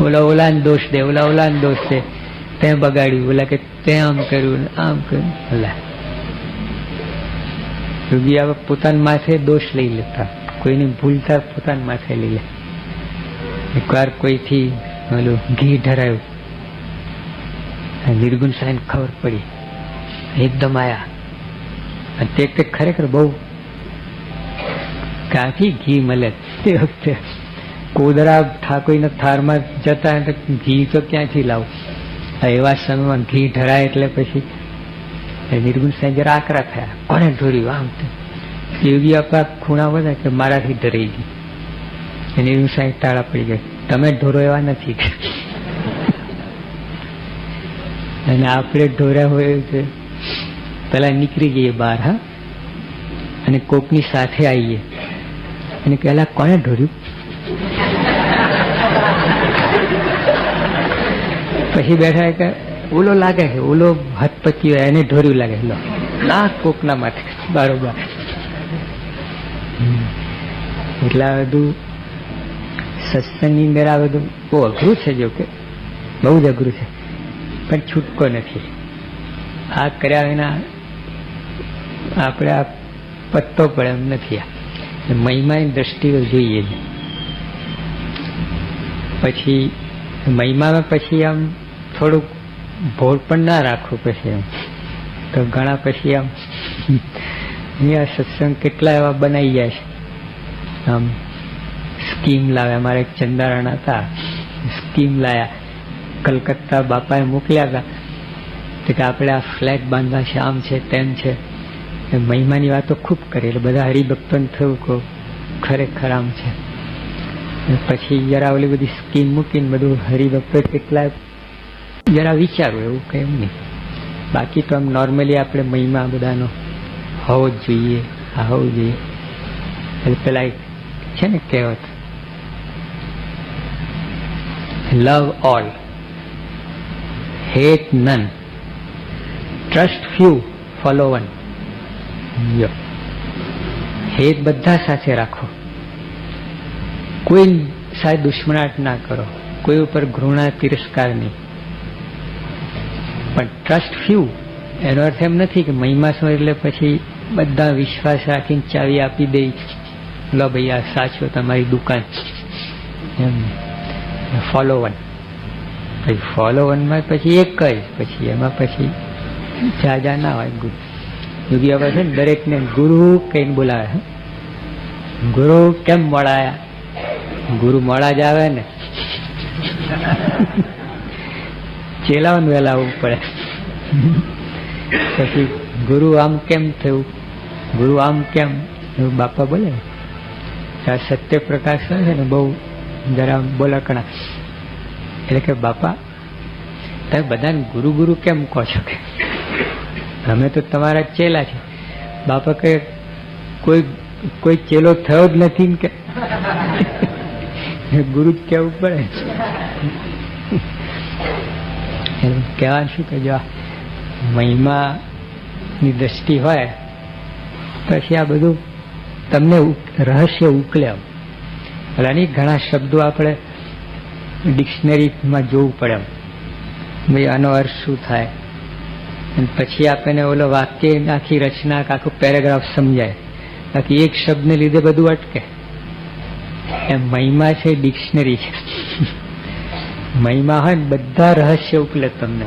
ઓલા ઓલાને દોષ દે ઓલા ઓલાને દોષ દે. તે બગાડ્યું, ઓલા કે તે આમ કર્યું. આમ કર્યું ઓલા પોતાના માથે દોષ લઈ લેતા. કોઈની ભૂલતા પોતાના માથે લઈ લે. એકવાર કોઈથી ઓલું ઘી ઢરાયું. નિર્ગુણ સાહેબ ખબર પડી. એકદમ આયા. તે ખરેખર બહુ કાફી ઘી મળે તે વખતે. કોદરા ઠાકોરના થારમાં જતા તો ઘી તો ક્યાંથી લાવું? એવા સમયમાં ઘી ઢરાય એટલે પછી નિર્ગુણ સાહેબ જરા આકરા થયા. કોને ઢોર્યું આમ. યોગી આપણા ખૂણા બધા કે મારાથી ઢરી ગઈ. નિર્ગુણ સાહેબ તાળા પડી ગયા. તમે ઢોરો એવા નથી. અને આપણે ઢોર્યા હોય છે પેલા નીકળી જઈએ બહાર, હા? અને કોકની સાથે આવીએ. અને પેલા કોને ઢોર્યું? પછી બેઠા કે ઓલો લાગે છે ઓલો હથપતિ હોય એને ઢોર્યું લાગે લો ના કોકના બારોબાર. એટલે આ બધું સત્સંગની અંદર આ બધું બહુ અઘરું છે જો કે, બહુ જ અઘરું છે. પણ છૂટકો નથી. આ કર્યા વિના આપણે આ પત્તો પડે એમ નથી આ. મહિમાની દ્રષ્ટિએ જોઈએ. જ પછી મહિમામાં પછી આમ થોડુંક ભોળ પણ ના રાખવું પછી એમ. તો ઘણા પછી આમ, અહીંયા સત્સંગ કેટલા એવા બનાવી જાય છે. આમ, સ્કીમ લાવે અમારે એક ચંદારણ હતા. સ્કીમ લાયા. કલકત્તા બાપાએ મોકલ્યા હતા. કે આપણે આ ફ્લેટ બાંધવા છે, આમ છે, તેમ છે. એ મહિમાની વાતો ખૂબ કરી. એટલે બધા હરિભક્તોને થયું કહું ખરેખર આમ છે. પછી જરા ઓલી બધી સ્કીમ મૂકીને બધું હરિભક્તો કેટલા જરા વિચારો, એવું કંઈ નહીં. બાકી તો આમ નોર્મલી આપણે મહિમા બધાનો હોવો જ જોઈએ, આ હોવું જોઈએ. એટલે પેલા છે ને કહેવત love all hate none trust few follow one હેત બધા સાથે રાખો. કોઈ સાથે દુશ્મનાટ ના કરો, કોઈ ઉપર ઘૃણા, તિરસ્કાર નહીં. પણ ટ્રસ્ટ ફ્યુ એનો અર્થ એમ નથી કે મહિમા સમય એટલે પછી બધા વિશ્વાસ રાખીને ચાવી આપી દે. લો ભાઈ, આ સાચો તમારી દુકાન. એમ. ફોલો વન પછી ફોલો વનમાં પછી એક જ. પછી એમાં પછી જાજા ના હોય ગુરુ. યોગી બાબા છે ને, દરેકને ગુરુ કહીને બોલાવે. ગુરુ કેમ મળાયા ગુરુ મળા જ આવે ને. ચેલાવન વહેલા આવવું પડે. પછી ગુરુ આમ કેમ થયું? ગુરુ આમ કેમ? એવું બાપા બોલે, આ સત્ય પ્રકાશ છે ને બહુ જરા બોલકણા. એટલે કે, બાપા, તમે બધાને ગુરુ ગુરુ કેમ કહો છો કે? અમે તો તમારા ચેલા છે બાપા કે કોઈ કોઈ ચેલો થયો જ નથી કે? ગુરુ જ કેવું પડે. કહેવાનું શું કે જો મહિમાની દ્રષ્ટિ હોય, પછી આ બધું તમને રહસ્ય ઉકલે એમ એટલે ઘણા શબ્દો આપણે ડિક્શનરીમાં જોવું પડે એમ ભાઈ આનો અર્થ શું થાય? પછી આપણને ઓલો વાક્ય આખી રચના આખું પેરેગ્રાફ સમજાય. બાકી એક શબ્દને લીધે બધું અટકે. એમ મહિમા છે, ડિક્શનરી છે. મહિમા હોય ને બધા રહસ્ય ઉપલે તમને.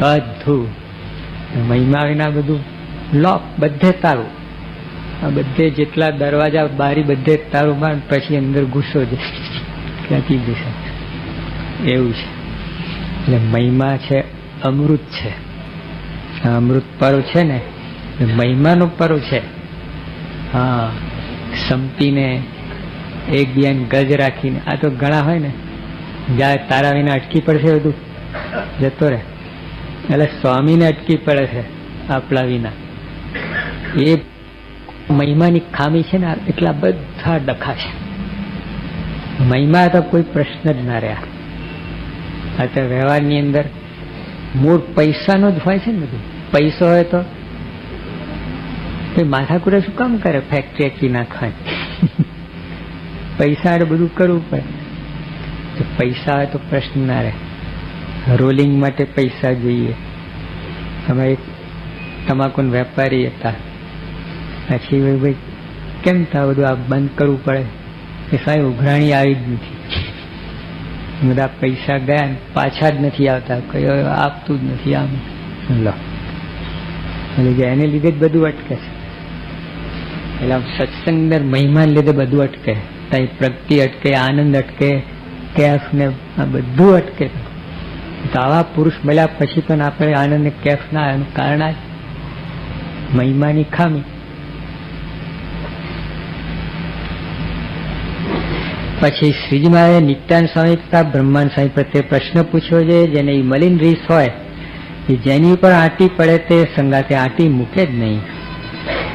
બધું. મહિમા વિના બધું લોક, બધે તારું. આ બધે જેટલા દરવાજા બારી બધે તારું માર પછી અંદર ગુસ્સો છે ક્યાંથી ઘૂસો? એવું છે. એટલે મહિમા છે, અમૃત છે. અમૃત પરો છે ને મહિમાનું પરો છે. હા, સંપીને એકબીજાને ગજ રાખીને, આ તો ઘણા હોય ને જાય તારા વિના અટકી પડશે બધું. જતો રહે. એટલે સ્વામીને અટકી પડે છે આપણા વિના. એ મહિમાની ખામી છે ને એટલા બધા ડખા છે. મહિમા તો કોઈ પ્રશ્ન જ ના રહ્યા. અત્યારે વ્યવહારની અંદર મૂળ પૈસાનો જ હોય છે ને બધું. પૈસો હોય તો માથાકુરે શું કામ કરે? ફેક્ટરી નાખવાની પૈસા બધું કરવું પડે. પૈસા હોય તો પ્રશ્ન ના રહે. રોલિંગ માટે પૈસા જોઈએ. અમે એક તમાકુના વેપારી હતા. પછી ભાઈ કેમ થાય બધું આ બંધ કરવું પડે? કે સાહેબ ઉઘરાણી આવી જ નથી. બધા પૈસા ગયા પાછા જ નથી આવતા. કઈ આપતું જ નથી આમ. લો. એને લીધે જ બધું અટકે છે. એટલે અંદર મહિમાને લીધે બધું અટકે. ત્યાં પ્રગતિ અટકે, આનંદ અટકે. કેફ ને આ બધું અટકે. તો આવા પુરુષ મળ્યા પછી પણ આપણે આનંદ કેફ ના એનું કારણ આ મહિમાની ખામી. પછી શ્રીજીમાં નિત્યાન સ્વામી તથા બ્રહ્માંડ સ્વામી પ્રત્યે પ્રશ્ન પૂછ્યો છે, જેને એ મલિન રીસ હોય એ જેની ઉપર આંટી પડે તે સંગાતે આંટી મૂકે જ નહીં.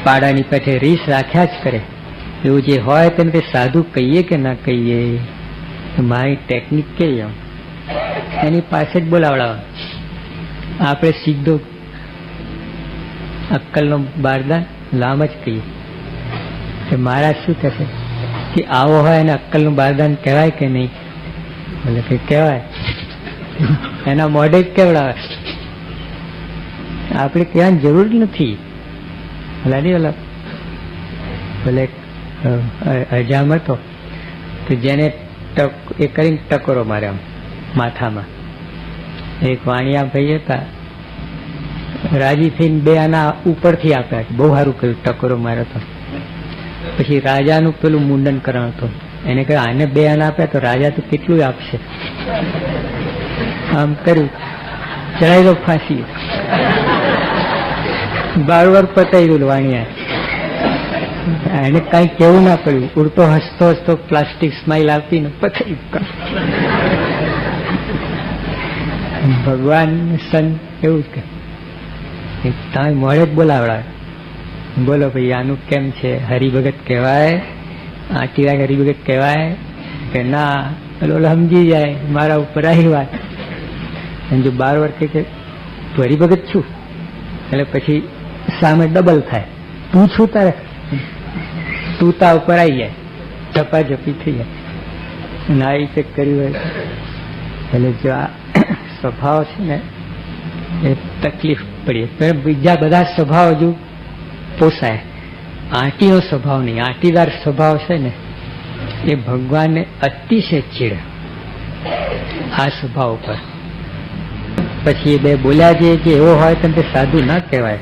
પાડાની પેઠે રીસ રાખ્યા જ કરે. એવું જે હોય તેને તે સાધુ કહીએ કે ના કહીએ? મારી ટેકનિક કેવી આમ એની પાસે જ બોલાવડાવવા આપણે સીધો અક્કલનો બારદાન લામ જ કહીએ કે મારા શું થશે? કે આવો હોય એને અક્કલનું બારદાન કહેવાય કે નહીં? એટલે કે કહેવાય. એના મોઢે જ કેવડાવે આપણે કહેવાની જરૂર નથી. ઓલા નહીં ઓલા ભલે અજામ હતો. તો જેને એ કરીને ટકોરો મારે આમ, માથામાં. એક વાણિયા ભાઈ હતા રાજી થઈને બે આના ઉપરથી આપ્યા બહુ સારું કર્યું, ટકોરો માર્યો તો. પછી રાજાનું પેલું મુંડન કરવાનું હતું. એને કહ્યું, આને બે આના આપ્યા તો રાજા તો કેટલું આપશે. આમ કર્યું. ચડાઈ દો ફાંસી બાર વાર પતાવી દઉં વાણિયા. એને કઈ કેવું ના પડ્યું. ઉડતો, હસતો હસતો પ્લાસ્ટિક સ્માઇલ આપીને પછી ભગવાન સન એવું કે તમે મોડે જ બોલાવડા બોલો ભાઈ, આનું કેમ છે? હરિભગત કહેવાય. આટીરા હરિભગત કહેવાય કે ના, પેલો સમજી જાય, મારા ઉપર આવી વાત અને જો બાર વર્ષે કે, તું હરિભગત છું? એટલે પછી સામે ડબલ થાય. તું છું તારે? તું તા ઉપર આવી જાય. ઝપાઝપી થઈ જાય. નાઈ ચેક કર્યું હોય. એટલે જો આ સ્વભાવ છે ને, એ તકલીફ પડી બીજા બધા સ્વભાવ હજુ પોસાય. આંટીનો સ્વભાવ નહીં. આંટીદાર સ્વભાવ છે ને, એ ભગવાનને અતિશય ચીડ. આ સ્વભાવ ઉપર. પછી બે બોલ્યા જે એવો હોય તેમ તે સાધુ ના કહેવાય.